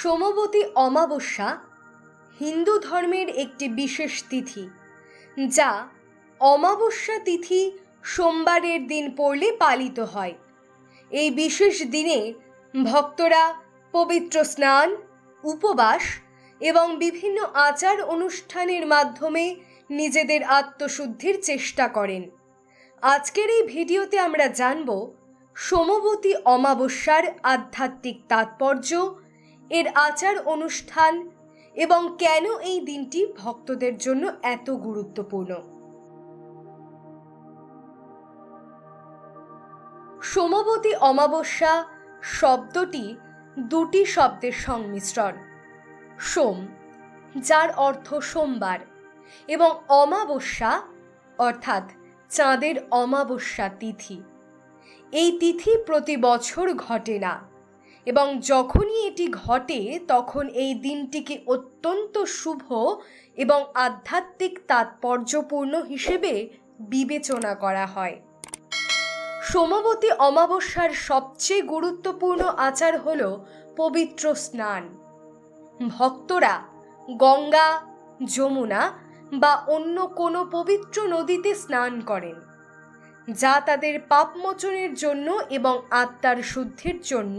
সোমবতী অমাবস্যা হিন্দু ধর্মের একটি বিশেষ তিথি, যা অমাবস্যা তিথি সোমবারের দিন পড়লে পালিত হয়। এই বিশেষ দিনে ভক্তরা পবিত্র স্নান, উপবাস এবং বিভিন্ন আচার অনুষ্ঠানের মাধ্যমে নিজেদের আত্মশুদ্ধির চেষ্টা করেন। আজকের এই ভিডিওতে আমরা জানব সোমবতী অমাবস্যার আধ্যাত্মিক তাৎপর্য এর আচার অনুষ্ঠান এবং কেন এই দিনটি ভক্তদের জন্য এত গুরুত্বপূর্ণ? সোমবতী অমাবস্যা শব্দটি দুটি শব্দের সংমিশ্রণ। সোম, যার অর্থ সোমবার, এবং অমাবস্যা, অর্থাৎ চাঁদের অমাবস্যা তিথি। এই তিথি প্রতি বছর ঘটে না। এবং যখনই এটি ঘটে, তখন এই দিনটিকে অত্যন্ত শুভ এবং আধ্যাত্মিক তাৎপর্যপূর্ণ হিসেবে বিবেচনা করা হয়। সোমবতী অমাবস্যার সবচেয়ে গুরুত্বপূর্ণ আচার হল পবিত্র স্নান। ভক্তরা গঙ্গা, যমুনা বা অন্য কোনো পবিত্র নদীতে স্নান করেন, যা তাদের পাপমোচনের জন্য এবং আত্মার শুদ্ধির জন্য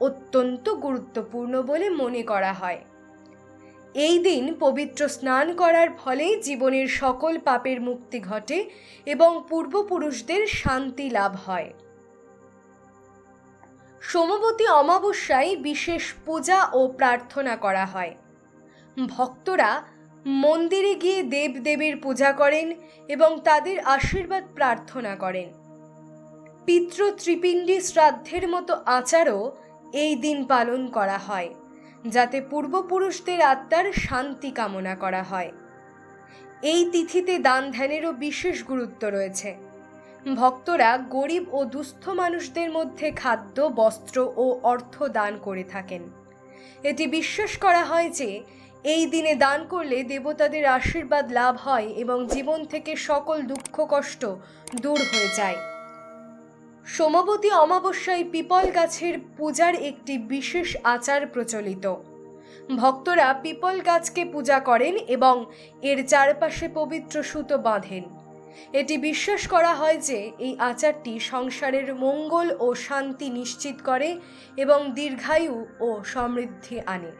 অত্যন্ত গুরুত্বপূর্ণ বলে মনে করা হয়। এই দিন পবিত্র স্নান করার ফলে জীবনের সকল পাপের মুক্তি ঘটে এবং পূর্বপুরুষদের শান্তি লাভ হয়। সোমবতী অমাবস্যায় বিশেষ পূজা ও প্রার্থনা করা হয়। ভক্তরা মন্দিরে গিয়ে দেবদেবীর পূজা করেন এবং তাদের আশীর্বাদ প্রার্থনা করেন। পিতৃ ত্রিপিণ্ডী শ্রাদ্ধের মতো আচারও এই দিন পালন করা হয়, যাতে পূর্বপুরুষদের আত্মার শান্তি কামনা করা হয়। এই তিথিতে দান ধ্যানেরও বিশেষ গুরুত্ব রয়েছে। ভক্তরা গরিব ও দুস্থ মানুষদের মধ্যে খাদ্য, বস্ত্র ও অর্থ দান করে থাকেন। এটি বিশ্বাস করা হয় যে, এই দিনে দান করলে দেবতাদের আশীর্বাদ লাভ হয় এবং জীবন থেকে সকল দুঃখ কষ্ট দূর হয়ে যায়। সোমবতী অমাবস্যায় পিপল গাছের পূজার একটি বিশেষ আচার প্রচলিত। ভক্তরা পিপল গাছকে পূজা করেন এবং এর চারপাশে পবিত্র সুতো বাঁধেন। এটি বিশ্বাস করা হয় যে এই আচারটি সংসারের মঙ্গল ও শান্তি নিশ্চিত করে এবং দীর্ঘায়ু ও সমৃদ্ধি আনে।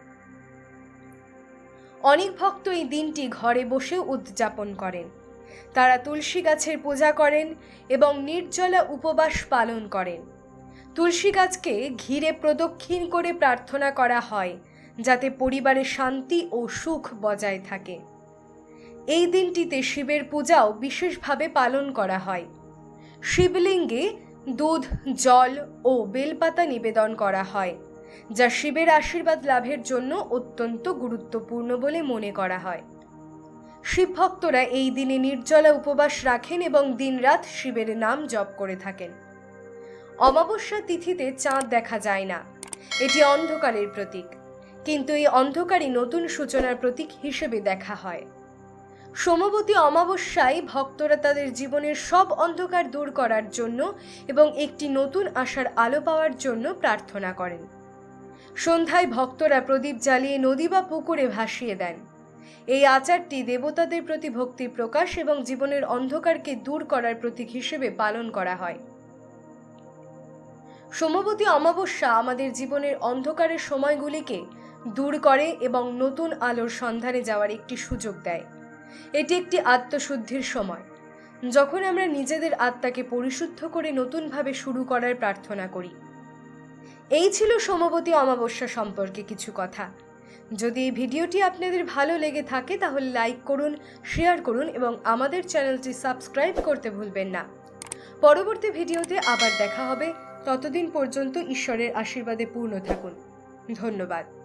অনেক ভক্ত এই দিনটি ঘরে বসেও উদযাপন করেন। তারা তুলসী গাছের পূজা করেন এবং নির্জলা উপবাস পালন করেন। তুলসী গাছকে ঘিরে প্রদক্ষিণ করে প্রার্থনা করা হয়, যাতে পরিবারে শান্তি ও সুখ বজায় থাকে। এই দিনটিতে শিবের পূজাও বিশেষভাবে পালন করা হয়। শিবলিঙ্গে দুধ, জল ও বেলপাতা নিবেদন করা হয়, যা শিবের আশীর্বাদ লাভের জন্য অত্যন্ত গুরুত্বপূর্ণ বলে মনে করা হয়। শিব ভক্তরা এই দিনে নির্জলা উপবাস রাখেন এবং দিনরাত শিবের নাম জপ করে থাকেন। অমাবস্যা তিথিতে চাঁদ দেখা যায় না। এটি অন্ধকারের প্রতীক। কিন্তু এই অন্ধকারই নতুন সূচনার প্রতীক হিসেবে দেখা হয়। সোমবতী অমাবস্যায় ভক্তরা তাদের জীবনের সব অন্ধকার দূর করার জন্য এবং একটি নতুন আশার আলো পাওয়ার জন্য প্রার্থনা করেন। সন্ধ্যায় ভক্তরা প্রদীপ জ্বালিয়ে নদী বা পুকুরে ভাসিয়ে দেন। এই আচারটি দেবতাদের প্রতি ভক্তির প্রকাশ এবং জীবনের অন্ধকারকে দূর করার প্রতীক হিসেবে পালন করা হয়। সোমবতী অমাবস্যা আমাদের জীবনের অন্ধকারের সময়গুলিকে দূর করে এবং নতুন আলোর সন্ধানে যাওয়ার একটি সুযোগ দেয়। এটি একটি আত্মশুদ্ধির সময়। যখন আমরা নিজেদের আত্মাকে পরিশুদ্ধ করে নতুনভাবে শুরু করার প্রার্থনা করি। এই ছিল সোমবতী অমাবস্যা সম্পর্কে কিছু কথা। যদি এই ভিডিওটি আপনাদের ভালো লেগে থাকে তাহলে লাইক করুন, শেয়ার করুন এবং আমাদের চ্যানেলটি সাবস্ক্রাইব করতে ভুলবেন না। পরবর্তী ভিডিওতে আবার দেখা হবে। ততদিন পর্যন্ত ঈশ্বরের আশীর্বাদে পূর্ণ থাকুন। ধন্যবাদ।